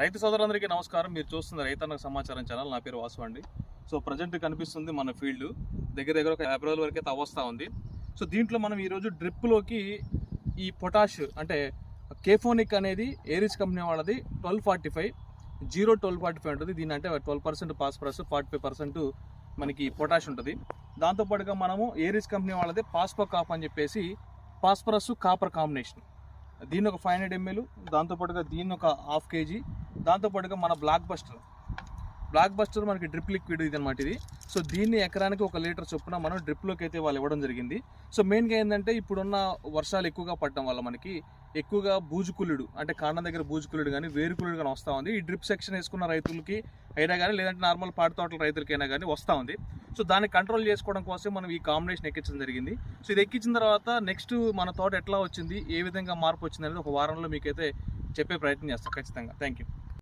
రైతు సోదరులందరికీ నమస్కారం. మీరు చూస్తున్న రైతన్న సమాచారం ఛానల్ నా పేరు వాసు అండి. సో ప్రజెంట్ కనిపిస్తుంది మన ఫీల్డ్ దగ్గర దగ్గర ఒక యాభై రోజుల వరకు అయితే అవస్థ ఉంది. సో దీంట్లో మనం ఈరోజు డ్రిప్లోకి ఈ పొటాష్ అంటే కేఫోనిక్ అనేది ఏరిస్ కంపెనీ వాళ్ళది? Twelve forty five zero twelve forty five ఉంటుంది. దీని అంటే twelve percent phosphorus forty five percent మనకి పొటాష్ ఉంటుంది. దాంతోపాటుగా మనము ఏరిస్ కంపెనీ వాళ్ళది? పాస్పో కాప్ అని చెప్పేసి పాస్పరస్ కాపర్ కాంబినేషన్ దీని ఒక ఫైవ్ హండ్రెడ్ ఎంఎల్ దాంతోపాటుగా దీన్ని ఒక హాఫ్ కేజీ దాంతోపాటుగా మన బ్లాక్ బస్టర్ బ్లాక్ బస్టర్ మనకి డ్రిప్ లిక్విడ్ ఇది అనమాట ఇది. సో దీన్ని ఎకరానికి ఒక లీటర్ చొప్పున మనం డ్రిప్లోకి అయితే వాళ్ళు ఇవ్వడం జరిగింది. సో మెయిన్గా ఏంటంటే ఇప్పుడున్న వర్షాలు ఎక్కువగా పడటం వల్ల మనకి ఎక్కువగా బూజుకులుడు అంటే కాండం దగ్గర బూజుకులుడు కానీ వేరుకులుడు కానీ వస్తూ ఉంది. ఈ డ్రిప్ సెక్షన్ వేసుకున్న రైతులకి అయినా కానీ లేదంటే నార్మల్ పాడి తోటల రైతులకైనా కానీ వస్తూ ఉంది. సో దాన్ని కంట్రోల్ చేసుకోవడం కోసం మనం ఈ కాంబినేషన్ ఎక్కించడం జరిగింది. సో ఇది ఎక్కించిన తర్వాత నెక్స్ట్ మన తోట ఎట్లా వచ్చింది ఏ విధంగా మార్పు వచ్చింది అనేది ఒక వారంలో మీకైతే చెప్పే ప్రయత్నం చేస్తాం. ఖచ్చితంగా. Thank you